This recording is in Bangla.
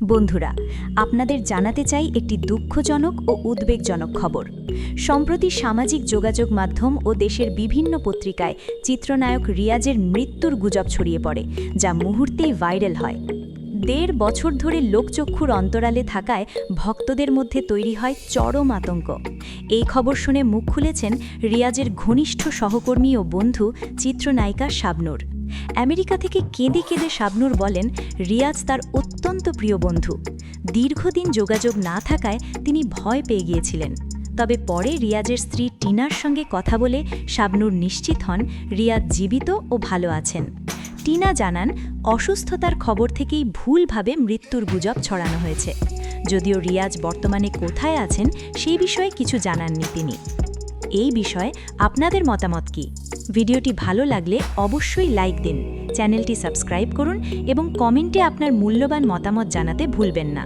বন্ধুরা, আপনাদের জানাতে চাই একটি দুঃখজনক ও উদ্বেগজনক খবর। সম্প্রতি সামাজিক যোগাযোগ মাধ্যম ও দেশের বিভিন্ন পত্রিকায় চিত্রনায়ক রিয়াজের মৃত্যুর গুজব ছড়িয়ে পড়ে, যা মুহূর্তেই ভাইরাল হয়। দেড় বছর ধরে লোকচক্ষুর অন্তরালে থাকায় ভক্তদের মধ্যে তৈরি হয় চরম আতঙ্ক। এই খবর শুনে মুখ খুলেছেন রিয়াজের ঘনিষ্ঠ সহকর্মী ও বন্ধু চিত্রনায়িকা শাবনূর। আমেরিকা থেকে কেঁদে কেঁদে শাবনুর বলেন, রিয়াজ তার অত্যন্ত প্রিয় বন্ধু। দীর্ঘদিন যোগাযোগ না থাকায় তিনি ভয় পেয়ে গিয়েছিলেন। তবে পরে রিয়াজের স্ত্রী টিনার সঙ্গে কথা বলে শাবনুর নিশ্চিত হন, রিয়াজ জীবিত ও ভালো আছেন। টিনা জানান, অসুস্থতার খবর থেকেই ভুলভাবে মৃত্যুর গুজব ছড়ানো হয়েছে। যদিও রিয়াজ বর্তমানে কোথায় আছেন সেই বিষয়ে কিছু জানাননি তিনি। এই বিষয়ে আপনাদের মতামত কি? ভিডিওটি ভালো লাগলে অবশ্যই লাইক দিন, চ্যানেলটি সাবস্ক্রাইব করুন এবং কমেন্টে আপনার মূল্যবান মতামত জানাতে ভুলবেন না।